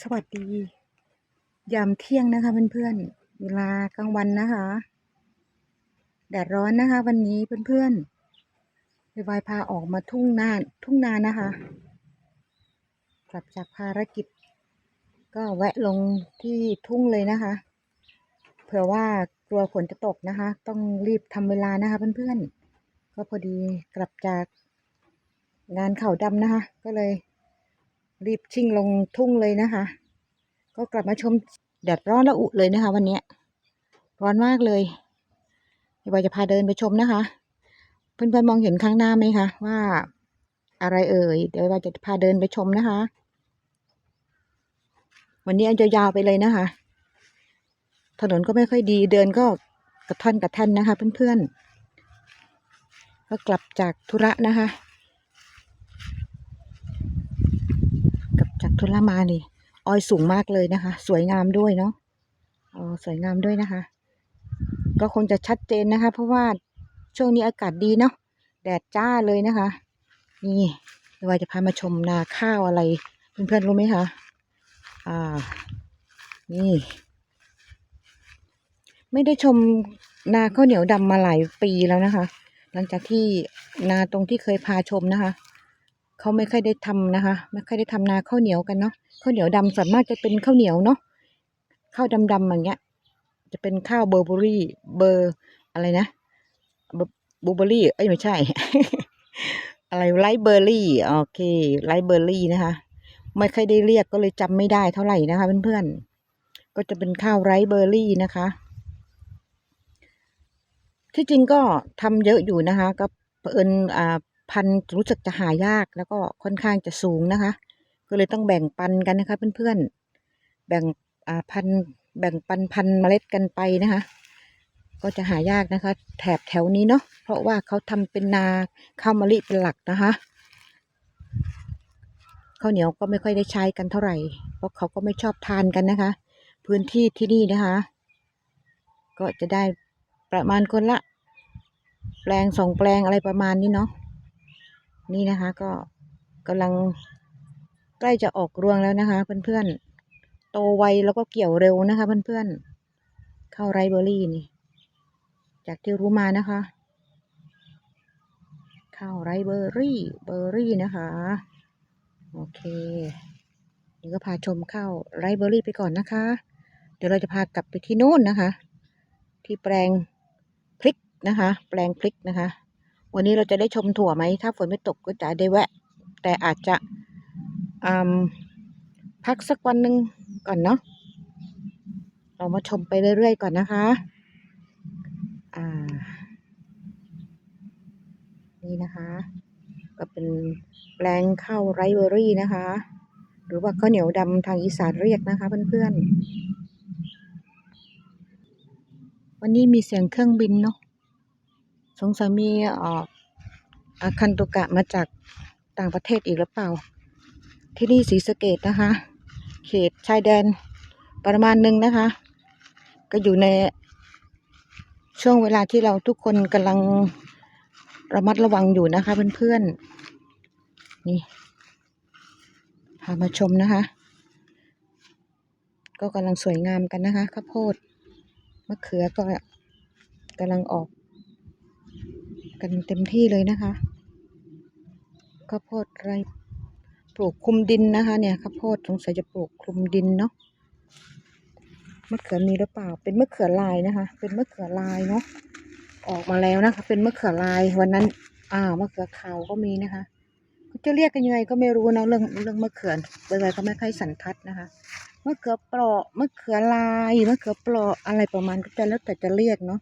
สวัสดี ยามเที่ยงนะคะเพื่อนๆ เวลากลางวันนะคะ แดดร้อนนะคะวันนี้เพื่อนๆไปวายพาออกมาทุ่งนาทุ่งนานะคะ กลับจากภารกิจ ก็แวะลงที่ทุ่งเลยนะคะ เผื่อว่ากลัวฝนจะตกนะคะ ต้องรีบทำเวลานะคะเพื่อนๆ ก็พอดีกลับจากงานเข่าดำนะคะ ก็เลย รีบชิ่งลงทุ่งเลยนะคะ ก็กลับมาชมแดดร้อนละอุเลยนะคะ วันนี้ร้อนมากเลยเดี๋ยวเราจะพาเดินไปชมนะคะ เพื่อนๆมองเห็นข้างหน้าไหมคะว่าอะไรเอ่ยเดี๋ยวเราจะพาเดินไปชมนะคะ วันนี้เอายาวไปเลยนะคะ ถนนก็ไม่ค่อยดีเดินก็กระท่อนกระแท่นนะคะ เพื่อนๆก็กลับจากธุระนะคะ กลับจามานี่ ออยสูงมากเลยนะคะ สวยงามด้วยเนาะอ๋อสวยงามด้วยนะคะ ก็คงจะชัดเจนนะคะ เพราะว่าช่วงนี้อากาศดีเนาะแดดจ้าเลยนะคะ นี่เดี๋ยวจะพามาชมนาข้าวอะไร เพื่อนๆรู้ไหมคะอ่า นี่ ไม่ได้ชมนาข้าวเหนียวดำมาหลายปีแล้วนะคะ หลังจากที่นาตรงที่เคยพาชมนะคะ เขาไม่ค่อยได้ทำนะคะ ไม่ค่อยได้ทำนาข้าวเหนียวกันเนาะข้าวเหนียวดำส่วนมากจะเป็นข้าวเหนียวเนาะข้าวดำๆอย่างเงี้ย จะเป็นข้าวเบอร์เบอรี่ เบอร์อะไรนะบูเบอรี่เอ้ยไม่ใช่ อะไรไลเบอร์รี่โอเคไลเบอร์รี่นะคะ ไม่ค่อยได้เรียกก็เลยจำไม่ได้เท่าไหร่นะคะเพื่อนๆก็จะเป็นข้าวไรเบอร์รี่นะคะ ที่จริงก็ทำเยอะอยู่นะคะ ก็เอิญอ่า พันธุ์รู้สึกจะหายากแล้วก็ค่อนข้างจะสูงนะคะ ก็เลยต้องแบ่งปันกันนะคะเพื่อนๆ แบ่งพันธุ์แบ่งปันพันธุ์เมล็ดกันไปนะคะ ก็จะหายากนะคะ แถบแถวนี้เนาะเพราะว่าเขาทำเป็นนาข้าวมะลิเป็นหลักนะคะข้าวเหนียวก็ไม่ค่อยได้ใช้กันเท่าไหร่ เพราะเขาก็ไม่ชอบทานกันนะคะ พื้นที่ที่นี่นะคะ ก็จะได้ประมาณคนละ แปลงสองแปลงอะไรประมาณนี้เนาะ นี่นะคะก็กำลังใกล้จะออกรวงแล้วนะคะ เพื่อนๆ โตไวแล้วก็เกี่ยวเร็วนะคะ เพื่อนๆข้าไรเบอร์รี่นี่ จากที่รู้มานะคะ ข้าวไรเบอร์รี่เบอร์รี่นะคะ โอเคนี่ก็พาชมข้าวไรเบอร์รี่ไปก่อนนะคะ เดี๋ยวเราจะพากลับไปที่นู่นนะคะ ที่แปลงพริกนะคะ แปลงพริกนะคะ วันนี้เราจะได้ชมถั่วไหม ถ้าฝนไม่ตกก็จะได้แวะ แต่อาจจะพักสักวันหนึ่งก่อนเนาะ เรามาชมไปเรื่อยๆก่อนนะคะอ่านี่นะคะ ก็เป็นแปลงข้าวไรเบอรี่นะคะ หรือว่าข้าวเหนียวดำทางอีสานเรียกนะคะเพื่อนๆ วันนี้มีเสียงเครื่องบินเนาะ สงสัยมีเอ่อาคันตุกะมาจากต่างประเทศอีกหรือเปล่า ที่นี่ศรีสะเกดนะคะ เขตชายแดนประมาณหนึ่งนะคะ ก็อยู่ในช่วงเวลาที่เราทุกคนกำลังระมัดระวังอยู่นะคะเพื่อนๆ นี่พามาชมนะคะ ก็กำลังสวยงามกันนะคะข้าวโพดมะเขือก็กำลังออก กันเต็มที่เลยนะคะข้าวโพดไรปลูกคลุมดินนะคะเนี่ยข้าวโพดสงสัยจะปลูกคลุมดินเนาะมะเขือมีหรือเปล่า เป็นมะเขือลายนะคะ เป็นมะเขือลายเนาะออกมาแล้วนะคะ เป็นมะเขือลายวันนั้นอ่ามะเขือขาวก็มีนะคะจะเรียกกันยังไงก็ไม่รู้เนาะเรื่องเรื่องมะเขือเบอร์ก็ไม่ค่อยสันทัดนะคะมะเขือเปราะมะเขือลายมะเขือเปราะอะไรประมาณก็จะแล้วแต่จะเรียกเนาะ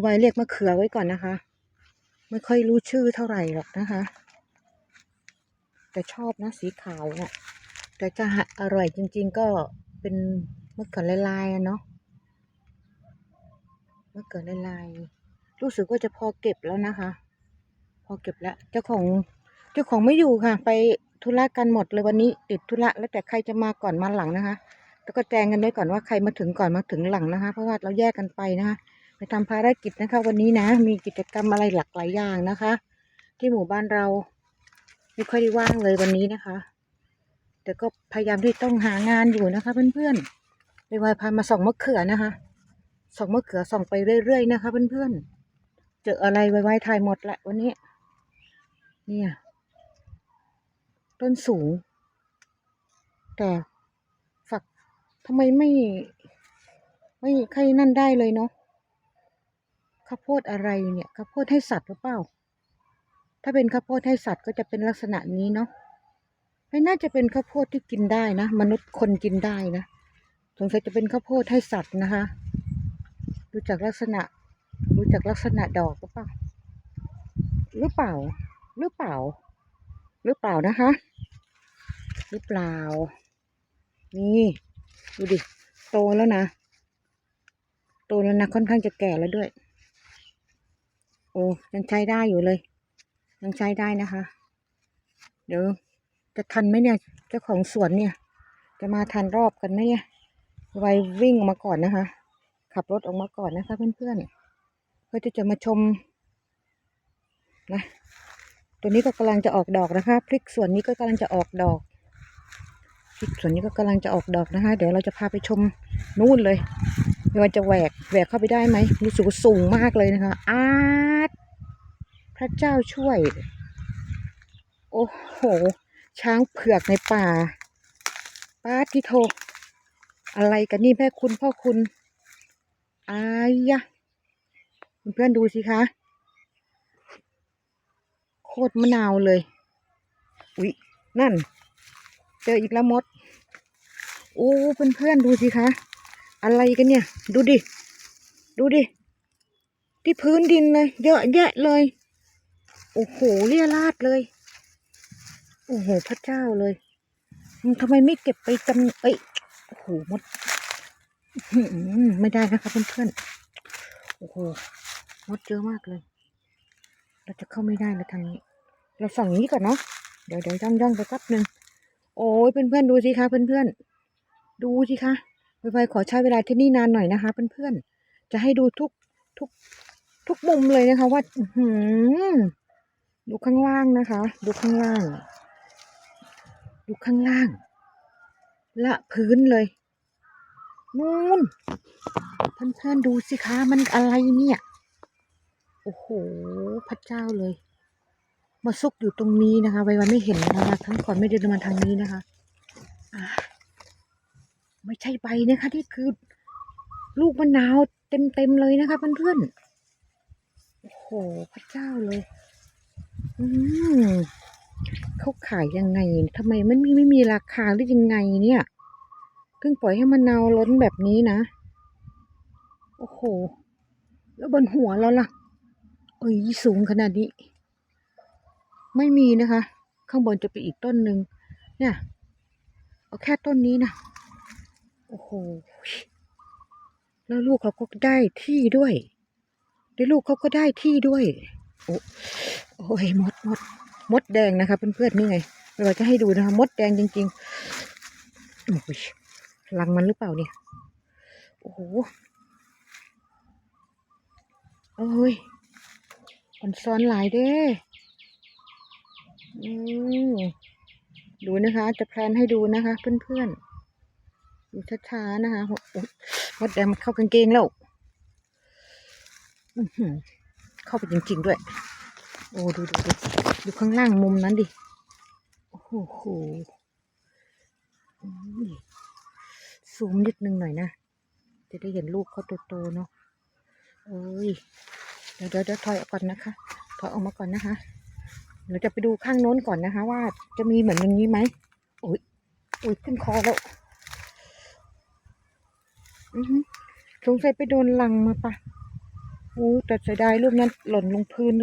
ไวๆเรียกมะเขือไว้ก่อนนะคะ ไม่ค่อยรู้ชื่อเท่าไหร่หรอกนะคะ แต่ชอบนะสีขาวเนะ่ะแต่จะอร่อยจริง ๆ ก็เป็นมะเขือลายๆเนาะมะเขือลายๆรู้สึกว่าจะพอเก็บแล้วนะคะ พอเก็บแล้วเจ้าของเจ้าของไม่อยู่ค่ะ ไปธุระกันหมดเลยวันนี้ติดธุระแล้วแต่ใครจะมาก่อนมาหลังนะคะ แล้วก็แจ้งกันไว้ก่อนว่าใครมาถึงก่อนมาถึงหลังนะคะ เพราะว่าเราแยกกันไปนะคะ ไปทำภารกิจนะคะ วันนี้นะ มีกิจกรรมอะไรหลากหลายอย่างนะคะ ที่หมู่บ้านเราไม่ค่อยได้ว่างเลยวันนี้นะคะ แต่ก็พยายามที่ต้องหางานอยู่นะคะ เพื่อนๆไปวายพามาส่องมะเขือนะคะส่องมะเขือส่องไปเรื่อยๆนะคะ เพื่อนๆเจออะไรไวๆถ่ายหมดแหละวันนี้ เนี่ย ต้นสูง แต่ฝักทำไมไม่ ไม่ใครนั่นได้เลยเนาะ ข้าวโพดอะไรเนี่ยข้าวโพดให้สัตว์หรือเปล่า ถ้าเป็นข้าวโพดให้สัตว์ก็จะเป็นลักษณะนี้เนาะไม่น่าจะเป็นข้าวโพดที่กินได้นะ มนุษย์คนกินได้นะสงสัยจะเป็นข้าวโพดให้สัตว์นะคะ ดูจากลักษณะ ดูจากลักษณะดอกหรือเปล่าหรือเปล่า หรือเปล่า หรือเปล่านะคะ หรือเปล่า นี่ดูดิ โตแล้วนะ โตแล้วนะค่อนข้างจะแก่แล้วด้วย โอ้ยังใช้ได้อยู่เลย ยังใช้ได้นะคะ เดี๋ยวจะทันไหมเนี่ย เจ้าของสวนเนี่ย จะมาทันรอบกันไหมเนี่ยไววิ่งออกมาก่อนนะคะ ขับรถออกมาก่อนนะคะ เพื่อนๆเพื่อที่จะมาชมนะตัวนี้ก็กำลังจะออกดอกนะคะพริกสวนนี้ก็กำลังจะออกดอกพริกสวนนี้ก็กำลังจะออกดอกนะคะ เดี๋ยวเราจะพาไปชมนู่นเลยม่ว่าจะแหวกแหวกเข้าไปได้ไหมรู้สึกสูงมากเลยนะคะอ้า ร์ตพระเจ้าช่วย โอ้โห ช้างเผือกในป่าป้าที่โท อะไรกันนี่แม่คุณพ่อคุณ อายะเพื่อนดูสิคะ โคตรมะนาวเลย อุ๊ย นั่น เจออีกแล้วมด โอ้เพื่อนๆดูสิคะ อะไรกันเนี่ย ดูดิ ดูดิ ที่พื้นดินเลย เยอะแยะเลย โอ้โหเรียราดเลย โอ้โหพระเจ้าเลยอืมทำไมไม่เก็บไปจำเอ้ยโอ้โหมดไม่ได้นะคะเพื่อนๆโอ้โหมดเยอะมากเลย เราจะเข้าไม่ได้แล้วทางนี้ เราส่องอย่างนี้ก่อนเนาะเดี๋ยวเดี๋ยวย่องย่องไปแป๊บหนึ่งโอ้ยเพื่อนๆดูสิคะเพื่อนๆดูสิคะไวๆขอใช้เวลาที่นี่นานหน่อยนะคะเพื่อนๆจะให้ดูทุกทุกทุกมุมเลยนะคะว่า อื ดูข้างล่างนะคะ ดูข้างล่าง ดูข้างล่าง ละพื้นเลย นู่นเพื่อนๆดูสิคะมันอะไรเนี่ย โอ้โห พระเจ้าเลย มาซุกอยู่ตรงนี้นะคะ ไววันไม่เห็นนะคะทั้งก่อนไม่เดินมาทางนี้นะคะไม่ใช่ใบนะคะที่คือ ลูกมะนาวเต็มๆเลยนะคะเพื่อนๆโอ้โห พระเจ้าเลย เขาขายยังไงทำไมมันไม่ไม่มีราคาหรือยังไงเนี่ยเพิ่งปล่อยให้มะนเนาล้นแบบนี้นะ โอ้โห แล้วบนหัวเราล่ะเอ้ยสูงขนาดนี้ ไม่มีนะคะ ข้างบนจะไปอีกต้นหนึ่งเนี่ย เอาแค่ต้นนี้นะ โอ้โห แล้วลูกเขาก็ได้ที่ด้วยแล้วลูกเขาก็ได้ที่ด้วย โอ้ โอ้ยมดมดมดแดงนะคะเพื่อนๆนี่ไงเราจะให้ดูนะคะมดแดงจริงๆโอ้ยรังมันหรือเปล่าเนี่ยโอ้โหโอ้ยมันซ้อนหลายเด้อืมดูนะคะ จะแพลนให้ดูนะคะ เพื่อนๆดูช้าๆนะคะมดแดงมันเข้ากางเกงแล้วอื้อหือเข้าไปจริงๆด้วย โอ้ดูดูดูดูข้างล่างมุมนั้นดิ โอ้โหอุ้ยซูมนิดนึงหน่อยนะ จะได้เห็นลูกเขาโตๆเนาะเอ้ยเดี๋ยวเดี๋ยวเดี๋ยวถอยออกก่อนนะคะถอยออกมาก่อนนะคะเดี๋ยวจะไปดูข้างโน้นก่อนนะคะ ว่าจะมีเหมือนอย่างนี้ไหมโอ้ยโอ้ยขึ้นคอแล้วอือหือสงสัยไปโดนลังมาปะโอ้แต่เสียดายลูกนั้นหล่นลงพื้น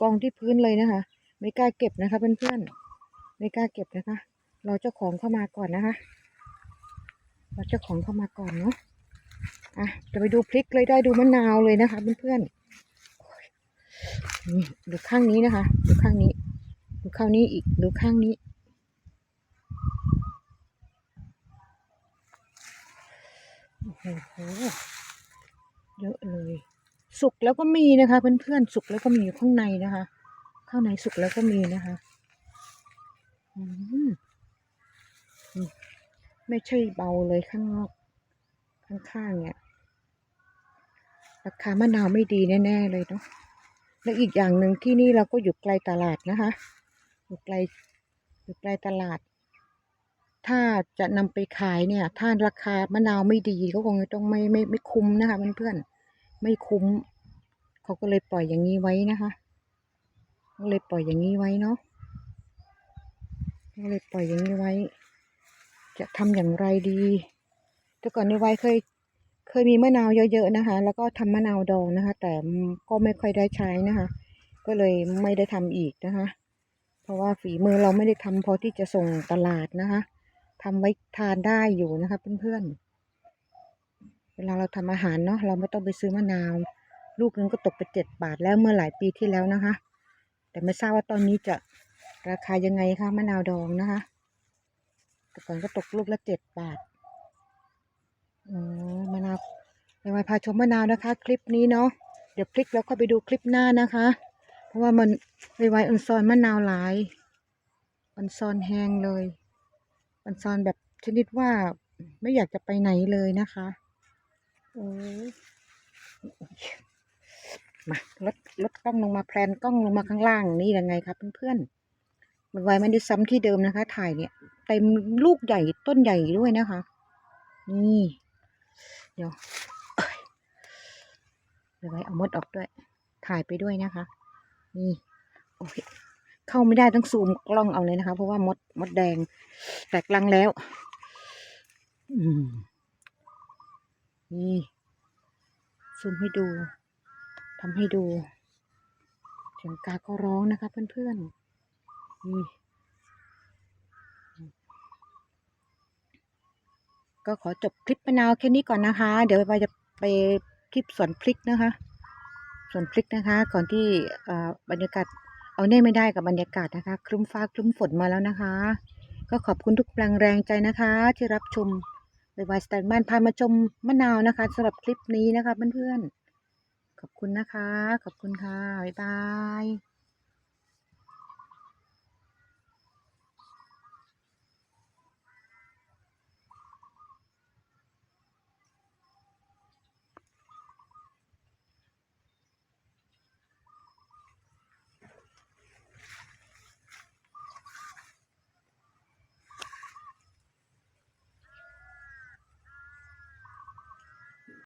กองที่พื้นเลยนะคะ ไม่กล้าเก็บนะคะเพื่อนๆไม่กล้าเก็บนะคะ เราเจ้าของเข้ามาก่อนนะคะ เราเจ้าของเข้ามาก่อนเนาะอะจะไปดูพริกเลยได้ดูมะนาวเลยนะคะเพื่อนๆดูข้างนี้นะคะ ดูข้างนี้ ดูข้างนี้อีกดูข้างนี้โอ้โหเยอะเลย สุกแล้วก็มีนะคะ เพื่อนๆสุกแล้วก็มีอยู่ข้างในนะคะ ข้างในสุกแล้วก็มีนะคะไม่ใช่เบาเลยข้างนอกข้างๆเนี่ยราคามะนาวไม่ดีแน่ ๆ เลยเนาะและอีกอย่างหนึ่งที่นี่เราก็อยู่ไกลตลาดนะคะ อยู่ไกลอยู่ไกลตลาด ถ้าจะนำไปขายเนี่ย ถ้าราคามะนาวไม่ดีก็คงจะต้องไม่ไม่ไม่คุ้มนะคะเพื่อนๆ ไม่คุ้ม เขาก็เลยปล่อยอย่างนี้ไว้นะคะก็เลยปล่อยอย่างนี้ไว้เนาะก็เลยปล่อยอย่างนี้ไว้ จะทำอย่างไรดีแต่ก่อนในไว้เคยเคยมีมะนาวเยอะๆนะคะ แล้วก็ทำมะนาวดองนะคะ แต่ก็ไม่ค่อยได้ใช้นะคะ ก็เลยไม่ได้ทำอีกนะคะ เพราะว่าฝีมือเราไม่ได้ทำพอที่จะส่งตลาดนะคะทำไว้ทานได้อยู่นะคะเพื่อนๆ วลาเราทำอาหารเนาะเราไม่ต้องไปซื้อมะนาว ลูกนึงก็ตกไปเจ็ดบาทแล้วเมื่อหลายปีที่แล้วนะคะ แต่ไม่ทราบว่าตอนนี้จะราคายังไงคะมะนาวดองนะคะ แต่ก่อนก็ตกลูกละเจ็ดบาทอ๋อมะนาวในวันพาชมมะนาวนะคะ คลิปนี้เนาะเดี๋ยวพลิกแล้วก็ไปดูคลิปหน้านะคะ เพราะว่ามันไวไวอันซอนมะนาวหลายอันซอนแห้งเลยอันซอนแบบชนิดว่าไม่อยากจะไปไหนเลยนะคะ มาลดลดกล้องลงมาแพลนกล้องลงมาข้างล่างนี่ยังไงครับเพื่อนๆมันไวไม่ได้ซ้ำที่เดิมนะคะ ถ่ายเนี่ยเต็มลูกใหญ่ต้นใหญ่ด้วยนะคะ นี่ เดี๋ยวเดี๋ยวไว้เอามดออกด้วย ถ่ายไปด้วยนะคะ นี่โอเคเข้าไม่ได้ต้องซูมกล้องเอาเลยนะคะ เพราะว่ามดมดแดงแตกลังแล้ว อืม นี่ซูมให้ดูทำให้ดูเสียงกาก็ร้องนะคะเพื่อนๆนี่ก็ขอจบคลิปมะนาวแค่นี้ก่อนนะคะ เดี๋ยวไปจะไปคลิปสวนพริกนะคะสวนพริกนะคะ ก่อนที่บรรยากาศเอาแน่ไม่ได้กับบรรยากาศนะคะครึ้มฟ้าครึ้มฝนมาแล้วนะคะ ก็ขอบคุณทุกแรงแรงใจนะคะ ที่รับชม ไวสแตนบ้านพามาชมมะนาวนะคะสำหรับคลิปนี้นะคะเพื่อนๆขอบคุณนะคะ ขอบคุณค่ะ บ๊ายบาย